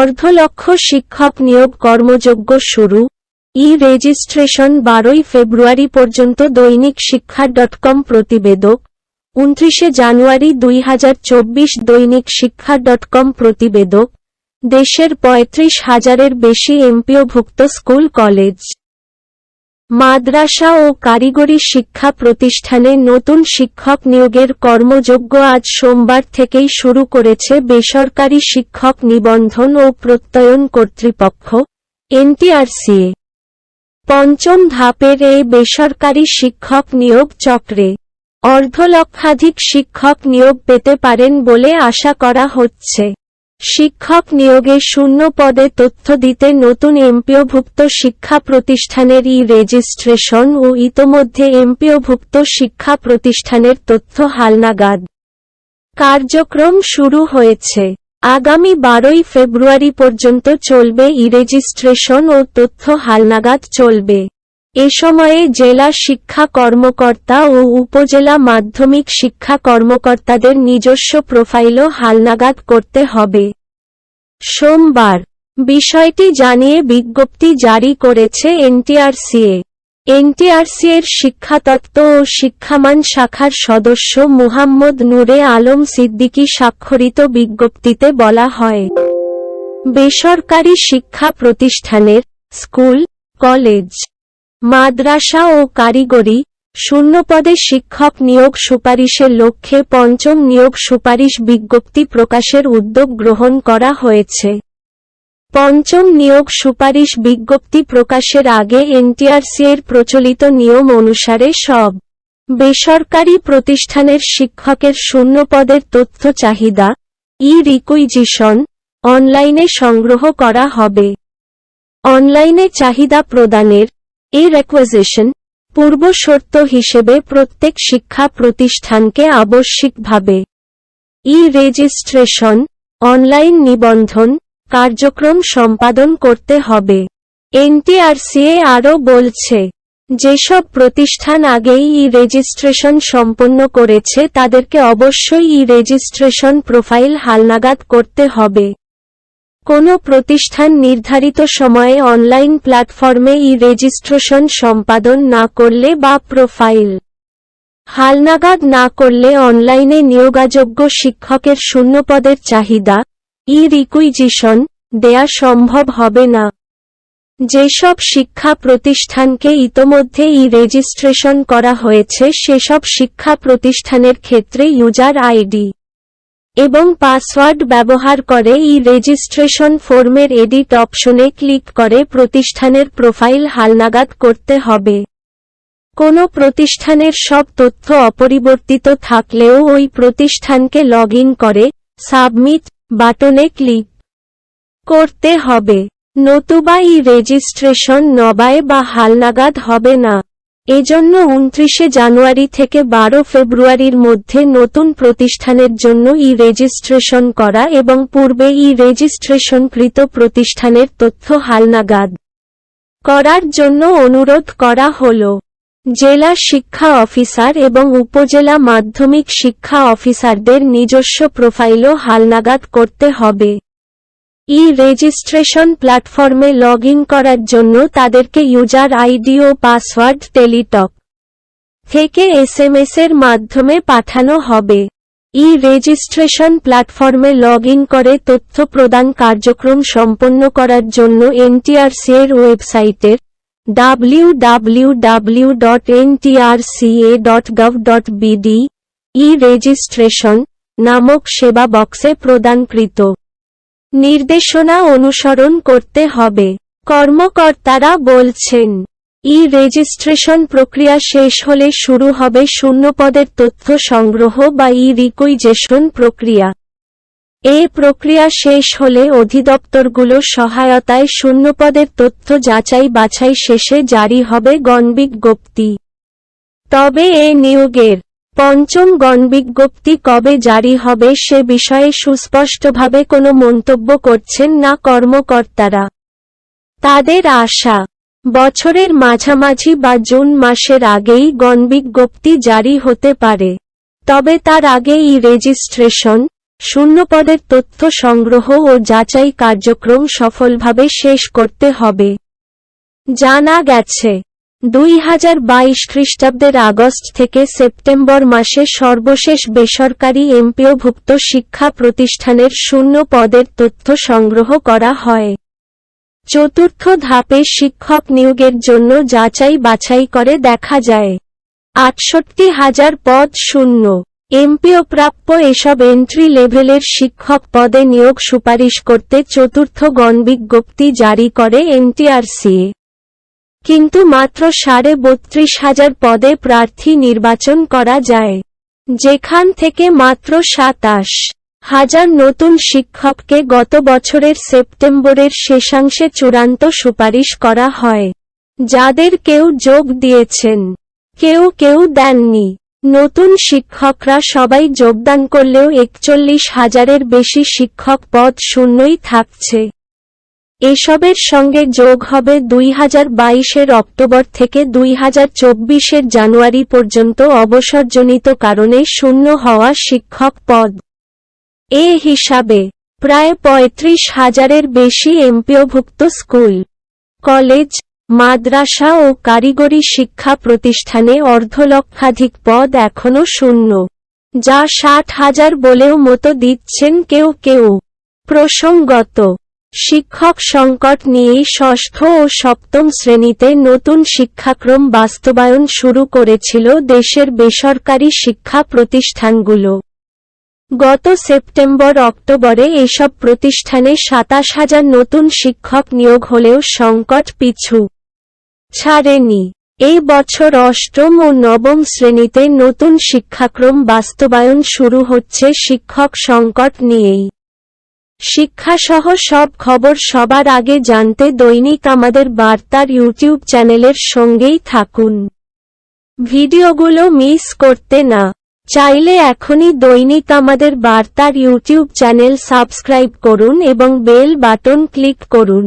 অর্ধলক্ষ শিক্ষক নিয়োগ কর্মযোগ্য শুরু। ই রেজিস্ট্রেশন বারোই ফেব্রুয়ারি পর্যন্ত দৈনিক শিক্ষা ডট কম প্রতিবেদক। উনত্রিশে জানুয়ারি দুই হাজার চব্বিশ দৈনিক শিক্ষা ডট কম প্রতিবেদক। দেশের পঁয়ত্রিশ হাজারের বেশি এমপিওভুক্ত স্কুল কলেজ। মাদ্রাসা ও কারিগরি শিক্ষা প্রতিষ্ঠানে নতুন শিক্ষক নিয়োগের কর্মযোগ্য আজ সোমবার থেকেই শুরু করেছে বেসরকারি শিক্ষক নিবন্ধন ও প্রত্যয়ন কর্তৃপক্ষ এনটিআরসিএ পঞ্চম ধাপের এই বেসরকারি শিক্ষক নিয়োগ চক্রে অর্ধলক্ষাধিক শিক্ষক নিয়োগ পেতে পারেন বলে আশা করা হচ্ছে। শিক্ষক নিয়োগে শূন্য পদে তথ্য দিতে নতুন এমপিওভুক্ত শিক্ষা প্রতিষ্ঠানের ই রেজিস্ট্রেশন ও ইতোমধ্যে এমপিওভুক্ত শিক্ষা প্রতিষ্ঠানের তথ্য হালনাগাদ। কার্যক্রম শুরু হয়েছে। আগামী বারোই ফেব্রুয়ারি পর্যন্ত চলবে ই রেজিস্ট্রেশন ও তথ্য হালনাগাদ চলবে। এ সময়ে জেলা শিক্ষা কর্মকর্তা ও উপজেলা মাধ্যমিক শিক্ষা কর্মকর্তাদের নিজস্ব প্রোফাইলও হালনাগাদ করতে হবে। সোমবার, বিষয়টি জানিয়ে বিজ্ঞপ্তি জারি করেছে এনটিআরসিএ। এনটিআরসিএর শিক্ষাতত্ত্ব ও শিক্ষামান শাখার সদস্য মুহাম্মদ নূরে আলম সিদ্দিকী স্বাক্ষরিত বিজ্ঞপ্তিতে বলা হয়, বেসরকারি শিক্ষা প্রতিষ্ঠানের, স্কুল, কলেজ, মাদ্রাসা ও কারিগরি শূন্যপদে শিক্ষক নিয়োগ সুপারিশের লক্ষ্যে পঞ্চম নিয়োগ সুপারিশ বিজ্ঞপ্তি প্রকাশের উদ্যোগ গ্রহণ করা হয়েছে। পঞ্চম নিয়োগ সুপারিশ বিজ্ঞপ্তি প্রকাশের আগে এনটিআরসি এর প্রচলিত নিয়ম অনুসারে সব বেসরকারি প্রতিষ্ঠানের শিক্ষকের শূন্যপদের তথ্য চাহিদা ই রিকুইজিশন অনলাইনে সংগ্রহ করা হবে। অনলাইনে চাহিদা প্রদানের এই রেকুইজিশন পূর্ব শর্ত হিসেবে প্রত্যেক শিক্ষা প্রতিষ্ঠানকে আবশ্যিকভাবে ই রেজিস্ট্রেশন, অনলাইন নিবন্ধন, কার্যক্রম সম্পাদন করতে হবে। এনটিআরসিএ আরও বলছে, যেসব প্রতিষ্ঠান আগেই ই রেজিস্ট্রেশন সম্পন্ন করেছে তাদেরকে অবশ্যই ই রেজিস্ট্রেশন প্রোফাইল হালনাগাদ করতে হবে। কোনো প্রতিষ্ঠান নির্ধারিত সময়ে অনলাইন প্ল্যাটফর্মে ই রেজিস্ট্রেশন সম্পাদন না করলে বা প্রোফাইল হালনাগাদ না করলে অনলাইনে নিয়োগাযোগ্য শিক্ষকের শূন্যপদের চাহিদা, ই রিকুইজিশন দেয়া সম্ভব হবে না। যেসব শিক্ষা প্রতিষ্ঠানকে ইতোমধ্যে ই রেজিস্ট্রেশন করা হয়েছে, সেসব শিক্ষা প্রতিষ্ঠানের ক্ষেত্রে ইউজার আইডি এবং পাসওয়ার্ড ব্যবহার করে ই রেজিস্ট্রেশন ফর্মের এডিট অপশনে ক্লিক করে প্রতিষ্ঠানের প্রোফাইল হালনাগাদ করতে হবে। কোনো প্রতিষ্ঠানের সব তথ্য অপরিবর্তিত থাকলেও ওই প্রতিষ্ঠানকে লগ করে সাবমিট বাটনে ক্লিক করতে হবে। নতুবা ই রেজিস্ট্রেশন নবায় বা হালনাগাদ হবে না। এজন্য উনত্রিশে জানুয়ারি থেকে বারো ফেব্রুয়ারির মধ্যে নতুন প্রতিষ্ঠানের জন্য ই রেজিস্ট্রেশন করা এবং পূর্বে ই রেজিস্ট্রেশনকৃত প্রতিষ্ঠানের তথ্য হালনাগাদ করার জন্য অনুরোধ করা হল। জেলা শিক্ষা অফিসার এবং উপজেলা মাধ্যমিক শিক্ষা অফিসারদের নিজস্ব প্রোফাইলও হালনাগাদ করতে হবে। ই রেজিস্ট্রেশন প্ল্যাটফর্মে লগ করার জন্য তাদেরকে ইউজার আইডি ও পাসওয়ার্ড টেলিটক থেকে এসএমএস এর মাধ্যমে পাঠানো হবে। ই রেজিস্ট্রেশন প্ল্যাটফর্মে লগ করে তথ্য প্রদান কার্যক্রম সম্পন্ন করার জন্য এনটিআরসি এর ওয়েবসাইটের www.ntrca.gov.bd ই রেজিস্ট্রেশন নামক সেবা বক্সে প্রদানকৃত। নির্দেশনা অনুসরণ করতে হবে। কর্মকর্তারা বলছেন, ই রেজিস্ট্রেশন প্রক্রিয়া শেষ হলে শুরু হবে শূন্যপদের তথ্য সংগ্রহ বা ই রিকুইজেশন প্রক্রিয়া। এ প্রক্রিয়া শেষ হলে অধিদপ্তরগুলো সহায়তায় শূন্যপদের তথ্য যাচাই বাছাই শেষে জারি হবে গণবিজ্ঞপ্তি। তবে এ নিয়োগের পঞ্চম গণবিজ্ঞপ্তি কবে জারি হবে সে বিষয়ে সুস্পষ্টভাবে কোনো মন্তব্য করছেন না কর্মকর্তারা। তাদের আশা, বছরের মাঝামাঝি বা জুন মাসের আগেই গণবিজ্ঞপ্তি জারি হতে পারে। তবে তার আগে ই রেজিস্ট্রেশন শূন্যপদের তথ্য সংগ্রহ ও যাচাই কার্যক্রম সফলভাবে শেষ করতে হবে। জানা গেছে দুই হাজার বাইশ খ্রিস্টাব্দের আগস্ট থেকে সেপ্টেম্বর মাসে সর্বশেষ বেসরকারি এমপিওভুক্ত শিক্ষা প্রতিষ্ঠানের শূন্য পদের তথ্য সংগ্রহ করা হয়। চতুর্থ ধাপে শিক্ষক নিয়োগের জন্য যাচাই বাছাই করে দেখা যায়। আটষট্টি হাজার পদ শূন্য। এমপিও প্রাপ্য এসব এন্ট্রি লেভেলের শিক্ষক পদে নিয়োগ সুপারিশ করতে চতুর্থ গণবিজ্ঞপ্তি জারি করে এনটিআরসি। কিন্তু মাত্র সাড়ে বত্রিশ হাজার পদে প্রার্থী নির্বাচন করা যায়। যেখান থেকে মাত্র সাতাশ হাজার নতুন শিক্ষককে গত বছরের সেপ্টেম্বরের শেষাংশে চূড়ান্ত সুপারিশ করা হয়। যাদের কেউ যোগ দিয়েছেন, কেউ কেউ দেননি। নতুন শিক্ষকরা সবাই যোগদান করলেও একচল্লিশ হাজারের বেশি শিক্ষক পদ শূন্যই থাকছে। এসবের সঙ্গে যোগ হবে দুই হাজার বাইশের অক্টোবর থেকে দুই হাজার চব্বিশের জানুয়ারি পর্যন্ত অবসরজনিত কারণে শূন্য হওয়া শিক্ষক পদ। এ হিসাবে, প্রায় পঁয়ত্রিশ হাজারের বেশি এমপিওভুক্ত স্কুল, কলেজ, মাদ্রাসা ও কারিগরি শিক্ষা প্রতিষ্ঠানে অর্ধলক্ষাধিক পদ এখনও শূন্য। যা ষাট হাজার বলেও মতো দিচ্ছেন কেউ কেউ। প্রসঙ্গত শিক্ষক সংকট নিয়েই ষষ্ঠ ও সপ্তম শ্রেণীতে নতুন শিক্ষাক্রম বাস্তবায়ন শুরু করেছিল দেশের বেসরকারি শিক্ষা প্রতিষ্ঠানগুলো। গত সেপ্টেম্বর অক্টোবরে এসব প্রতিষ্ঠানে সাতাশ হাজার নতুন শিক্ষক নিয়োগ হলেও সংকট পিছু ছাড়েনি। এই বছর অষ্টম ও নবম শ্রেণীতে নতুন শিক্ষাক্রম বাস্তবায়ন শুরু হচ্ছে শিক্ষক সংকট নিয়েই। শিক্ষাসহ সব খবর সবার আগে জানতে দৈনিক আমাদের বার্তার ইউটিউব চ্যানেলের সঙ্গেই থাকুন। ভিডিওগুলো মিস করতে না। চাইলে এখনই দৈনিক আমাদের বার্তার ইউটিউব চ্যানেল সাবস্ক্রাইব করুন এবং বেল বাটন ক্লিক করুন।